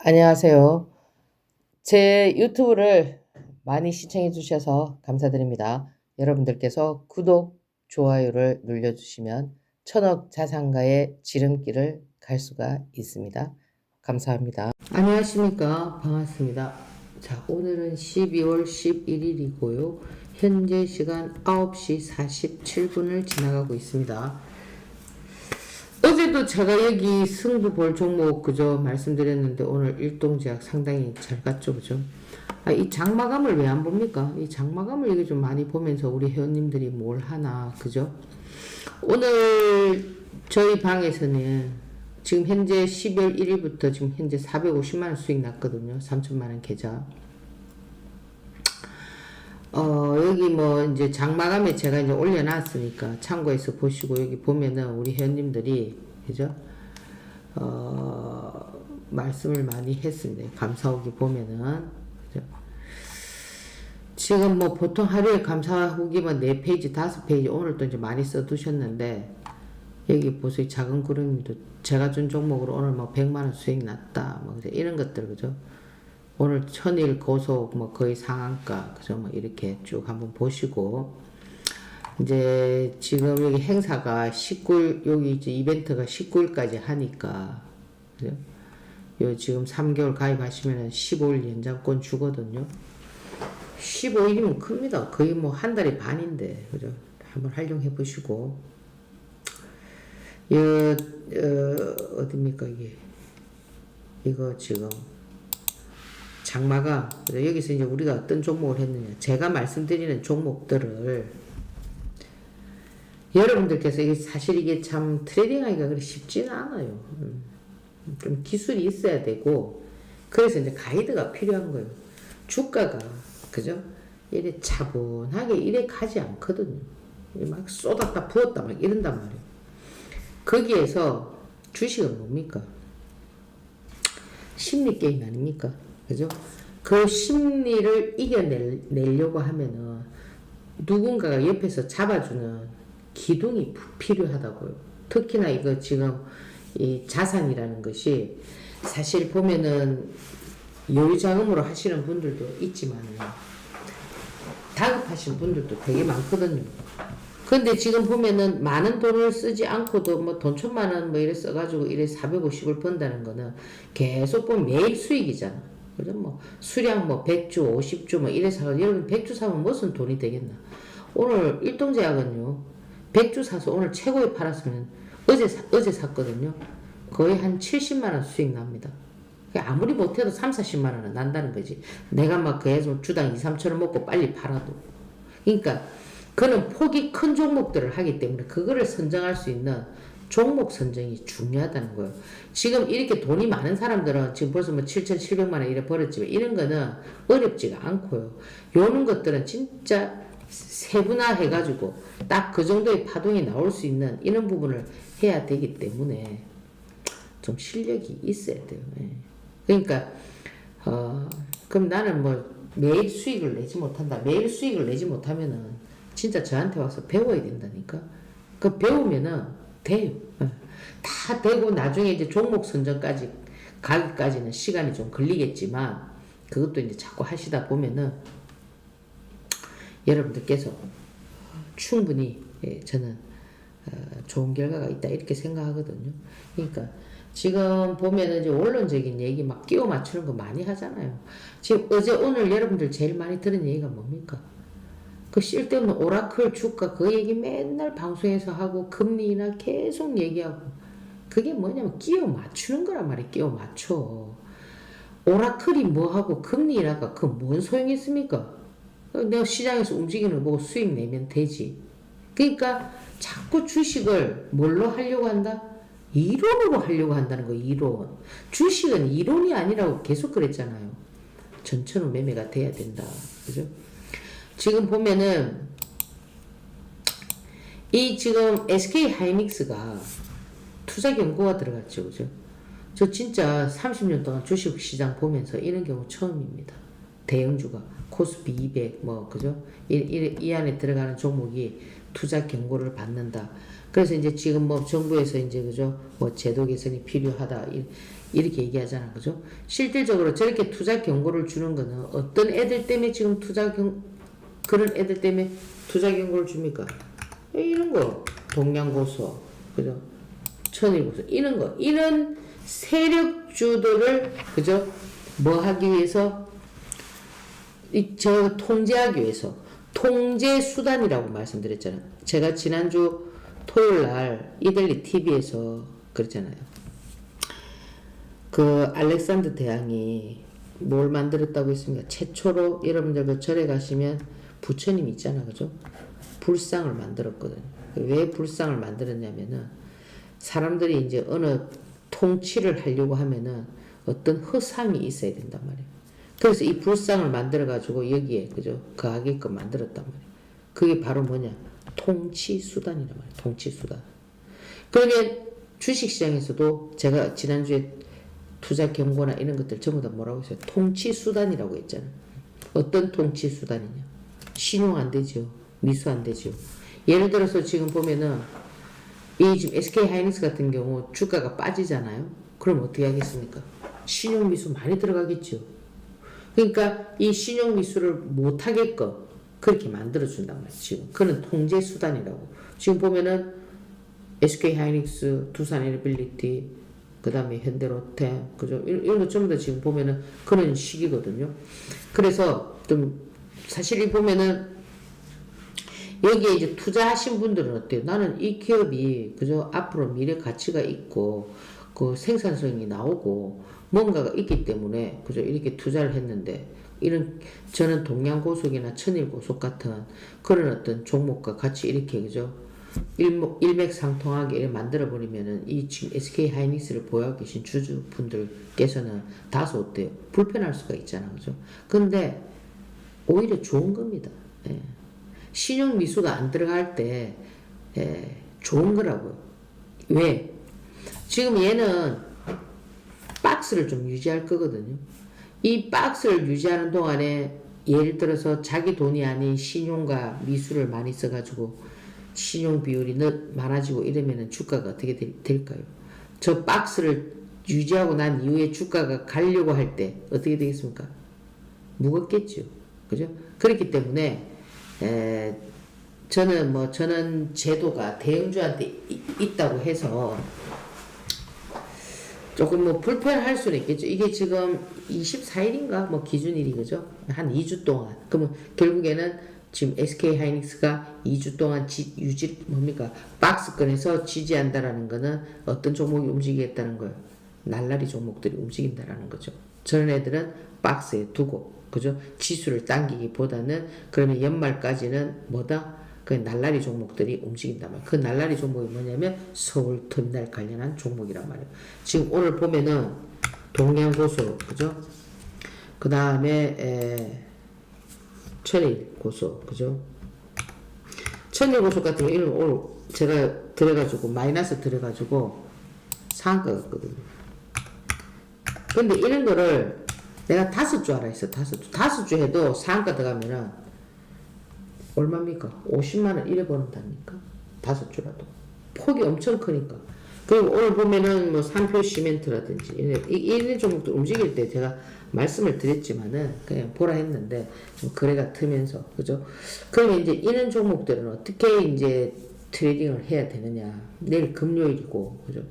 안녕하세요. 제 유튜브를 많이 시청해 주셔서 감사드립니다. 여러분들께서 구독, 좋아요를 눌러주시면 천억 자산가의 지름길을 갈 수가 있습니다. 감사합니다. 안녕하십니까. 반갑습니다. 자, 오늘은 12월 11일이고요. 현재 시간 9시 47분을 지나가고 있습니다. 어제도 제가 여기 승부 볼 종목 그저 말씀드렸는데 오늘 일동제약 상당히 잘 갔죠 그죠? 아, 이 장마감을 왜 안 봅니까? 이 장마감을 이게 좀 많이 보면서 우리 회원님들이 뭘 하나 그죠? 오늘 저희 방에서는 지금 현재 12월 1일부터 지금 현재 450만원 수익 났거든요. 3천만원 계좌 어, 여기 뭐 이제 장마감에 제가 이제 올려놨으니까 참고해서 보시고 여기 보면은 우리 회원님들이 그죠? 어, 말씀을 많이 했습니다. 감사후기 보면은 그죠? 지금 뭐 보통 하루에 감사후기만 4페이지, 5페이지 오늘 또 이제 많이 써두셨는데 여기 보세요. 작은 구름이도 제가 준 종목으로 오늘 뭐 100만원 수익 났다. 뭐? 이런 것들 그죠? 오늘 천일 고속 뭐 거의 상한가 그죠? 뭐 이렇게 쭉 한번 보시고. 이제 지금 여기 행사가 19일 여기 이제 이벤트가 19일까지 하니까 그죠? 요 지금 3개월 가입하시면은 15일 연장권 주거든요. 15일이면 큽니다. 거의 뭐 한 달이 반인데 그죠? 한번 활용해 보시고. 요 어, 어딥니까 이게? 이거 지금 장마가 여기서 이제 우리가 어떤 종목을 했느냐 제가 말씀드리는 종목들을 여러분들께서 이게 사실 이게 참 트레이딩하기가 그리 쉽지는 않아요. 음. 좀 기술이 있어야 되고 그래서 이제 가이드가 필요한 거예요. 주가가 그죠? 이래 차분하게 이래 가지 않거든요. 막 쏟았다 부었다 막 이런단 말이에요. 거기에서 주식은 뭡니까? 심리 게임 아닙니까? 그죠? 그 심리를 이겨내려고 하면은 누군가가 옆에서 잡아주는 기둥이 필요하다고요. 특히나 이거 지금 이 자산이라는 것이 사실 보면은 여유자금으로 하시는 분들도 있지만 다급하신 분들도 되게 많거든요. 근데 지금 보면은 많은 돈을 쓰지 않고도 뭐 돈 천만 원 뭐 이래 써가지고 이래 450을 번다는 거는 계속 보면 매일 수익이잖아. 그죠? 뭐 수량 뭐 100주, 50주 뭐 이래 사가 여러분 100주 사면 무슨 돈이 되겠나? 오늘 일동제약은요. 100주 사서 오늘 최고에 팔았으면 어제 사, 어제 샀거든요. 거의 한 70만 원 수익 납니다. 아무리 못해도 3, 40만 원은 난다는 거지. 내가 막 계속 주당 2, 3천 원 먹고 빨리 팔아도. 그러니까 그는 폭이 큰 종목들을 하기 때문에 그거를 선정할 수 있는 종목 선정이 중요하다는 거예요. 지금 이렇게 돈이 많은 사람들은 지금 벌써 뭐 7,700만 원 이래 벌었지만 이런 거는 어렵지가 않고요. 요런 것들은 진짜 세분화 해가지고 딱 그 정도의 파동이 나올 수 있는 이런 부분을 해야 되기 때문에 좀 실력이 있어야 돼요. 예. 그러니까 어 그럼 나는 뭐 매일 수익을 내지 못한다. 매일 수익을 내지 못하면은 진짜 저한테 와서 배워야 된다니까. 그 배우면은 돼요. 예. 다 되고 나중에 이제 종목 선정까지 가기까지는 시간이 좀 걸리겠지만 그것도 이제 자꾸 하시다 보면은 여러분들께서 충분히 예, 저는 어, 좋은 결과가 있다 이렇게 생각하거든요. 그러니까 지금 보면은 이제 원론적인 얘기 막 끼워 맞추는 거 많이 하잖아요. 지금 어제 오늘 여러분들 제일 많이 들은 얘기가 뭡니까? 그 쓸데없는 오라클 주가 그 얘기 맨날 방송에서 하고 금리나 계속 얘기하고 그게 뭐냐면 끼워 맞추는 거란 말이에요. 끼워 맞춰. 오라클이 뭐하고 금리라가 그 뭔 소용이 있습니까? 내가 시장에서 움직이는 거 보고 수익 내면 되지. 그러니까 자꾸 주식을 뭘로 하려고 한다? 이론으로 하려고 한다는 거 이론. 주식은 이론이 아니라고 계속 그랬잖아요. 전천후 매매가 돼야 된다. 그죠? 지금 보면은 이 지금 SK 하이닉스가 투자 경고가 들어갔죠. 그죠? 저 진짜 30년 동안 주식 시장 보면서 이런 경우 처음입니다. 대형주가 코스피 200 뭐 그죠? 이, 이, 이 안에 들어가는 종목이 투자 경고를 받는다. 그래서 이제 지금 뭐 정부에서 이제 그죠 뭐 제도 개선이 필요하다 이- 이렇게 얘기하잖아 그죠 실질적으로 저렇게 투자 경고를 주는 거는 어떤 애들 때문에 지금 투자 경 그런 애들 때문에 투자 경고를 줍니까? 이런 거. 동양고소 그죠? 천일고소 이런 거. 이런 세력주들을 그죠? 뭐 하기 위해서? 이 저 통제하기 위해서. 통제 수단이라고 말씀드렸잖아요. 제가 지난주 토요일 날 이델리 TV에서 그랬잖아요. 그 알렉산더 대왕이 뭘 만들었다고 했습니까? 최초로 여러분들 그 절에 가시면 부처님 있잖아, 그죠? 불상을 만들었거든요. 왜 불상을 만들었냐면은 사람들이 이제 어느 통치를 하려고 하면은 어떤 허상이 있어야 된단 말이에요. 그래서 이 불상을 만들어 가지고 여기에 그죠 거하게끔 만들었단 말이에요. 그게 바로 뭐냐 통치 수단이란 말이에요. 통치 수단. 그러게 주식 시장에서도 제가 지난주에 투자 경고나 이런 것들 전부 다 뭐라고 했어요? 통치 수단이라고 했잖아요. 어떤 통치 수단이냐? 신용 안 되죠. 미수 안 되죠. 예를 들어서 지금 보면은 이 지금 SK 하이닉스 같은 경우 주가가 빠지잖아요. 그럼 어떻게 하겠습니까? 신용 미수 많이 들어가겠죠. 그러니까 이 신용 미수를 못 하게끔 그렇게 만들어 준단 말이에요. 지금 그는 통제 수단이라고. 지금 보면은 SK 하이닉스, 두산 에너빌리티, 그 다음에 현대로템, 그죠? 이런, 이런 거 전부 다 지금 보면은 그런 시기거든요. 그래서 좀 사실 이 보면은 여기에 이제 투자하신 분들은 어때요? 나는 이 기업이 그죠 앞으로 미래 가치가 있고 그 생산성이 나오고 뭔가가 있기 때문에 그죠 이렇게 투자를 했는데 이런 저는 동양고속이나 천일고속 같은 그런 어떤 종목과 같이 이렇게 그죠 일목 일맥상통하게 만들어 버리면은 이 지금 SK 하이닉스를 보유하고 계신 주주분들께서는 다소 어때요? 불편할 수가 있잖아 그죠? 근데 오히려 좋은 겁니다. 예. 신용 미수가 안 들어갈 때 예, 좋은 거라고요. 왜? 지금 얘는 박스를 좀 유지할 거거든요. 이 박스를 유지하는 동안에 예를 들어서 자기 돈이 아닌 신용과 미수를 많이 써가지고 신용 비율이 늦- 많아지고 이러면은 주가가 어떻게 될, 될까요? 저 박스를 유지하고 난 이후에 주가가 가려고 할 때 어떻게 되겠습니까? 무겁겠죠. 그죠? 그렇기 때문에 에, 저는 뭐 저는 제도가 대형주한테 이- 있다고 해서 조금 뭐 불편할 수는 있겠죠. 이게 지금 24일인가 뭐 기준일이 그죠? 한 2주 동안. 그러면 결국에는 지금 SK 하이닉스가 2주 동안 지, 유지 뭡니까? 박스권에서 지지한다라는 거는 어떤 종목이 움직이겠다는 거예요. 날라리 종목들이 움직인다라는 거죠. 저런 애들은 박스에 두고 그죠? 지수를 당기기보다는 그러면 연말까지는 뭐다? 그 날라리 종목들이 움직인단 말이에요. 그 날라리 종목이 뭐냐면 서울 터미널 관련한 종목이란 말이에요. 지금 오늘 보면은 동양고속 그죠? 그 다음에 천일고속 그죠? 천일고속 같은 경우는 오늘 제가 들어가지고 마이너스 들어가지고 상한가 갔거든요. 근데 이런 거를 내가 다섯 주 알아 했어 다섯 주 다섯 주 해도 상한가 들어가면은 얼마입니까? 50만 원 이래 버는답니까? 다섯 주라도 폭이 엄청 크니까 그리고 오늘 보면은 뭐 산표 시멘트라든지 이런, 이- 이런 종목도 움직일 때 제가 말씀을 드렸지만은 그냥 보라 했는데 좀 거래가 트면서 그죠? 그러면 이제 이런 종목들은 어떻게 이제 트레이딩을 해야 되느냐? 내일 금요일이고 그죠?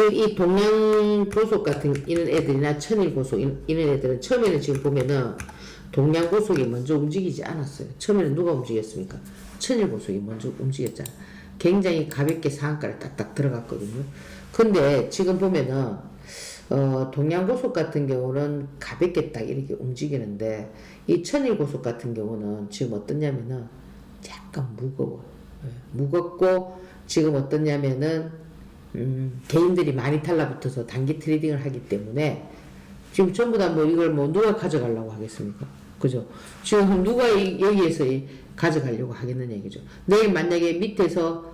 지금 이 동양고속 같은 이런 애들이나 천일고속 이런 애들은 처음에는 지금 보면은 동양고속이 먼저 움직이지 않았어요. 처음에는 누가 움직였습니까? 천일고속이 먼저 움직였잖아. 굉장히 가볍게 상한가를 딱딱 들어갔거든요. 근데 지금 보면은 어, 동양고속 같은 경우는 가볍게 딱 이렇게 움직이는데 이 천일고속 같은 경우는 지금 어떠냐면은 약간 무거워. 요 무겁고 지금 어떠냐면은 음, 개인들이 많이 달라붙어서 단기 트레이딩을 하기 때문에 지금 전부 다 뭐 이걸 뭐 누가 가져가려고 하겠습니까? 그죠? 지금 누가 이, 여기에서 이 가져가려고 하겠느냐 이거죠. 내일 만약에 밑에서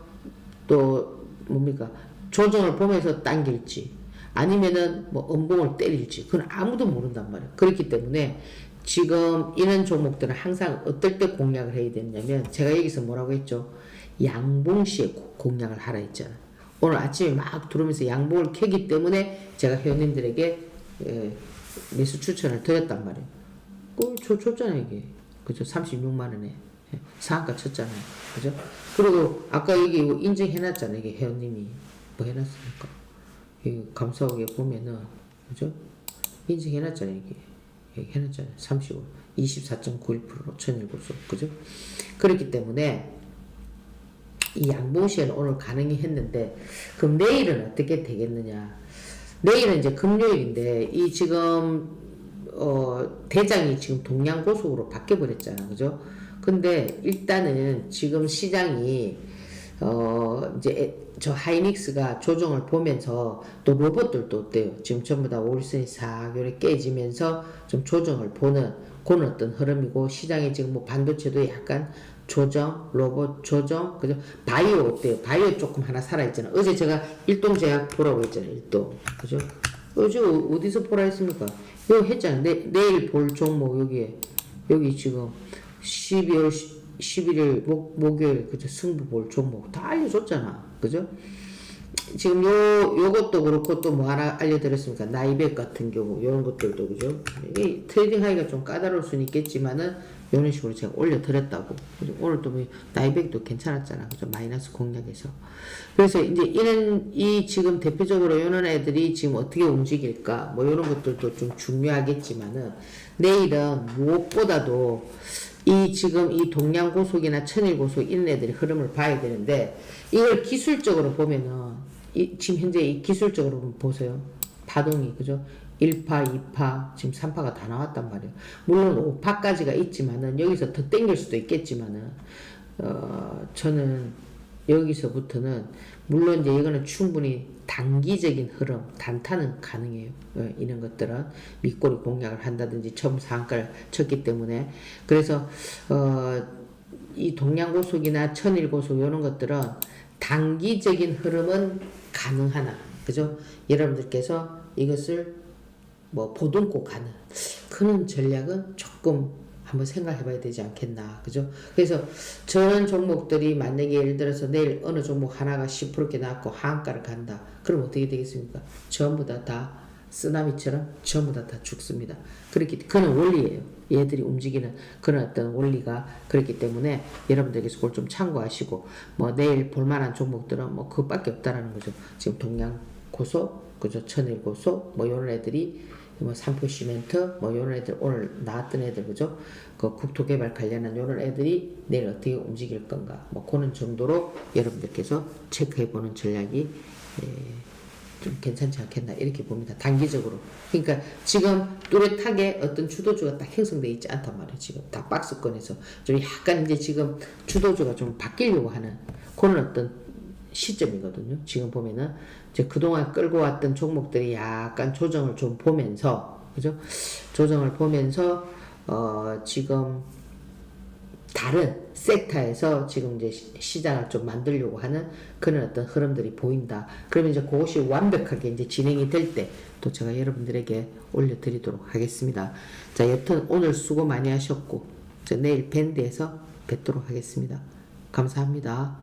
또 뭡니까 조정을 보면서 당길지 아니면은 뭐 음봉을 때릴지 그건 아무도 모른단 말이에요. 그렇기 때문에 지금 이런 종목들은 항상 어떨 때 공략을 해야 되냐면 제가 여기서 뭐라고 했죠? 양봉시에 고- 공략을 하라 했잖아. 오늘 아침에 막 들어오면서 양봉을 캐기 때문에 제가 회원님들에게 예, 매수 추천을 드렸단 말이에요. 그, 저, 줬잖아요, 이게. 그죠? 36만원에. 상한가 쳤잖아요. 그죠? 그리고 아까 이거 인증해놨잖아요, 이게 회원님이. 뭐 해놨습니까? 이 감사하게 보면은, 그죠? 인증해놨잖아요, 이게. 여기 해놨잖아요. 35, 24.91%로 천일고수. 그죠? 그렇기 때문에, 이 양봉시에는 오늘 가능히 했는데, 그럼 내일은 어떻게 되겠느냐? 내일은 이제 금요일인데, 이 지금, 어, 대장이 지금 동양고속으로 바뀌어버렸잖아. 그죠? 근데 일단은 지금 시장이, 어, 이제 에- 저 하이닉스가 조정을 보면서 또 로봇들도 어때요? 지금 전부 다 월선이 싹 요렇게 깨지면서 좀 조정을 보는 그런 어떤 흐름이고 시장에 지금 뭐 반도체도 약간 조정, 로봇 조정, 그죠? 바이오 어때요? 바이오 조금 하나 살아있잖아. 어제 제가 일동제약 보라고 했잖아요. 일동. 그죠? 어제 어- 어디서 보라 했습니까? 여기 했잖아요. 내, 내일 볼 종목 여기에. 여기 지금 12월 11일 목, 목요일 그죠? 승부 볼 종목 다 알려줬잖아. 그죠? 지금 요, 요것도 그렇고 또 뭐 하나 알려드렸습니까? 나이백 같은 경우, 요런 것들도, 그죠? 이 트레이딩 하기가 좀 까다로울 수는 있겠지만은, 요런 식으로 제가 올려드렸다고. 오늘 또 뭐, 나이백도 괜찮았잖아. 그죠? 마이너스 공략에서. 그래서 이제 이런, 이 지금 대표적으로 요런 애들이 지금 어떻게 움직일까? 뭐 요런 것들도 좀 중요하겠지만은, 내일은 무엇보다도 이 지금 이 동양고속이나 천일고속 이런 애들의 흐름을 봐야 되는데 이걸 기술적으로 보면은 이 지금 현재 이 기술적으로 보세요 파동이 그죠 1파 2파 지금 3파가 다 나왔단 말이에요 물론 5파까지가 있지만은 여기서 더 땡길 수도 있겠지만은 어 저는 여기서부터는 물론 이제 이거는 충분히 단기적인 흐름, 단타는 가능해요. 어, 이런 것들은 밑꼬리 공략을 한다든지 처음 상가를 쳤기 때문에 그래서 어, 이 동양고속이나 천일고속 이런 것들은 단기적인 흐름은 가능하나 그죠? 여러분들께서 이것을 뭐 보듬고 가는 그런 전략은 조금 한번 생각해 봐야 되지 않겠나. 그죠? 그래서 저런 종목들이 만약에 예를 들어서 내일 어느 종목 하나가 10%게 나왔고 하한가를 간다. 그럼 어떻게 되겠습니까? 전부 다 다 쓰나미처럼 전부 다 다 죽습니다. 그렇기 그는 원리예요. 얘들이 움직이는 그런 어떤 원리가 그렇기 때문에 여러분들께서 그걸 좀 참고하시고 뭐 내일 볼만한 종목들은 뭐 그것밖에 없다라는 거죠. 지금 동양 고소, 그죠? 천일 고소, 뭐 이런 애들이 뭐 삼포 시멘트, 뭐 이런 애들 오늘 나왔던 애들 그죠? 그 국토개발 관련한 이런 애들이 내일 어떻게 움직일 건가? 뭐 그런 정도로 여러분들께서 체크해 보는 전략이 예, 좀 괜찮지 않겠나 이렇게 봅니다. 단기적으로. 그러니까 지금 뚜렷하게 어떤 주도주가 딱 형성돼 있지 않단 말이에요. 지금 딱 박스권에서 좀 약간 이제 지금 주도주가 좀 바뀌려고 하는 그런 어떤 시점이거든요. 지금 보면은 이제 그동안 끌고 왔던 종목들이 약간 조정을 좀 보면서 그죠? 조정을 보면서 어 지금 다른 섹터에서 지금 이제 시- 시장을 좀 만들려고 하는 그런 어떤 흐름들이 보인다. 그러면 이제 그것이 완벽하게 이제 진행이 될 때 또 제가 여러분들에게 올려드리도록 하겠습니다. 자, 여튼 오늘 수고 많이 하셨고, 저 내일 밴드에서 뵙도록 하겠습니다. 감사합니다.